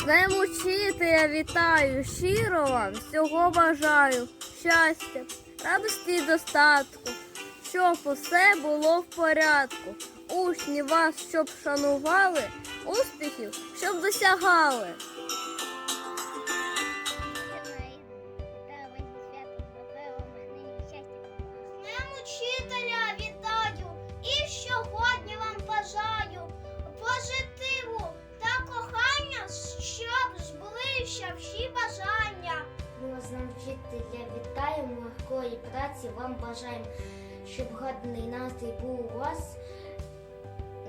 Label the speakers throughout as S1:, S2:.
S1: З Днем учителя вітаю, щиро вам всього бажаю, щастя, радості і достатку, щоб усе було в порядку. Учні вас, щоб шанували, успіхів, щоб досягали.
S2: Днем учителя
S3: праці вам бажаємо, щоб гарний настрій був у вас.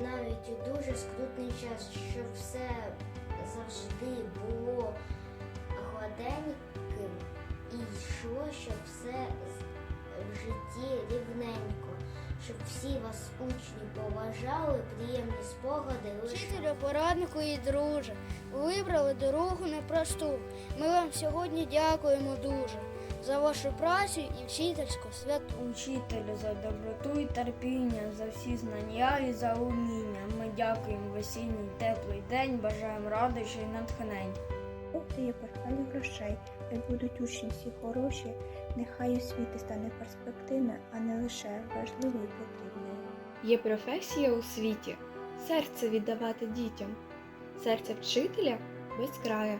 S3: Навіть у дуже скрутний час, щоб все завжди було гладеньким. І йшло, щоб все в житті щоб всі вас учні поважали, приємні спогади лише.
S4: Вчителю, пораднику і друже, вибрали дорогу непросту. Ми вам сьогодні дякуємо дуже за вашу працю і вчительську святу.
S5: Учителю за доброту і терпіння, за всі знання і за уміння. Ми дякуємо в осінній теплий день, бажаємо радощів і натхнень.
S6: Бог дає портфелі грошей, хай будуть учні всі хороші, нехай освіти стане перспективною, а не лише важливою і потрібною.
S7: Є професія у світі серце віддавати дітям, серце вчителя без края,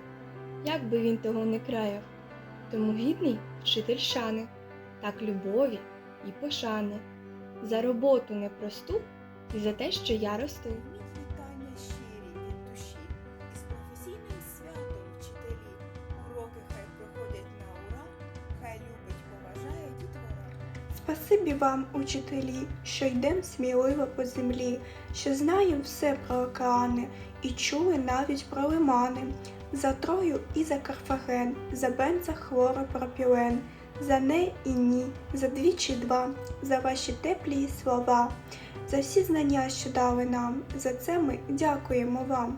S7: як би він того не краяв. Тому гідний вчитель шани, так любові і пошани, за роботу непросту і за те, що я росту.
S8: Спасибі вам, учителі, що йдем сміливо по землі, що знаємо все про океани і чули навіть про лимани, за Трою і за Карфаген, за Бенца хворо пропілен, за не і ні, за двічі два, за ваші теплі слова, за всі знання, що дали нам, за це ми дякуємо вам.